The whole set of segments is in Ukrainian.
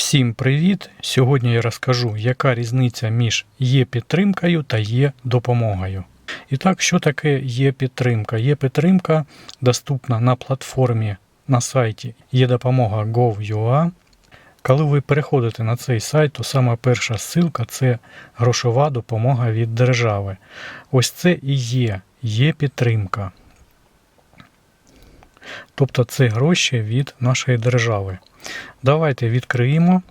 Всім привіт! Сьогодні я розкажу, яка різниця між є-підтримкою та є-допомогою. І так, що таке є-підтримка? Є-підтримка доступна на платформі на сайті єдопомога.gov.ua. Коли ви переходите на цей сайт, то сама перша ссылка це грошова допомога від держави. Ось це і є, є підтримка. Тобто це гроші від нашої держави. Давайте відкриємо,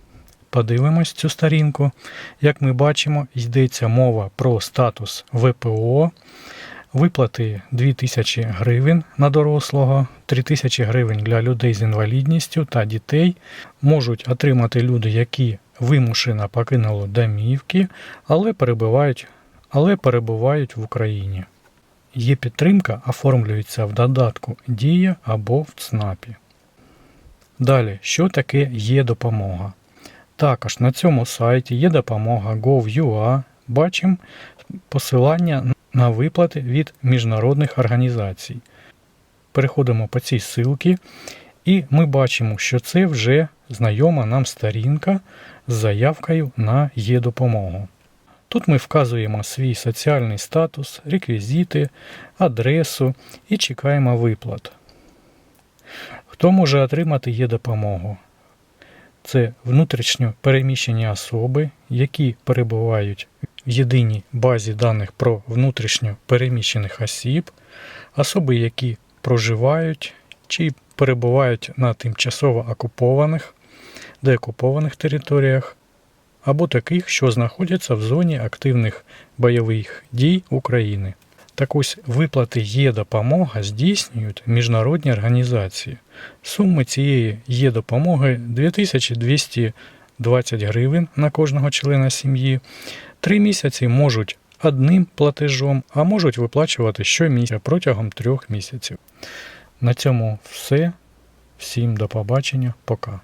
подивимось цю сторінку. Як ми бачимо, йдеться мова про статус ВПО, виплати 2000 гривень на дорослого, 3000 гривень для людей з інвалідністю та дітей можуть отримати люди, які вимушено покинули домівки, але перебувають, але перебувають в Україні. Є підтримка оформлюється в додатку Дія або в ЦНАПі. Далі, що таке є допомога? Також на цьому сайті є допомога Gov.ua. Бачимо посилання на виплати від міжнародних організацій. Переходимо по цій ссылці, і ми бачимо, що це вже знайома нам сторінка з заявкою на є допомогу. Тут ми вказуємо свій соціальний статус, реквізити, адресу і чекаємо виплат. Хто може отримати є допомогу? Це внутрішньо переміщені особи, які перебувають в єдиній базі даних про внутрішньо переміщених осіб, особи, які проживають чи перебувають на тимчасово окупованих, деокупованих територіях, або таких, що знаходяться в зоні активних бойових дій України. Так ось виплати є допомога здійснюють міжнародні організації. Суми цієї є допомоги 2220 гривень на кожного члена сім'ї. Три місяці можуть одним платежом, а можуть виплачувати щомісяця протягом трьох місяців. На цьому все. Всім до побачення. Пока.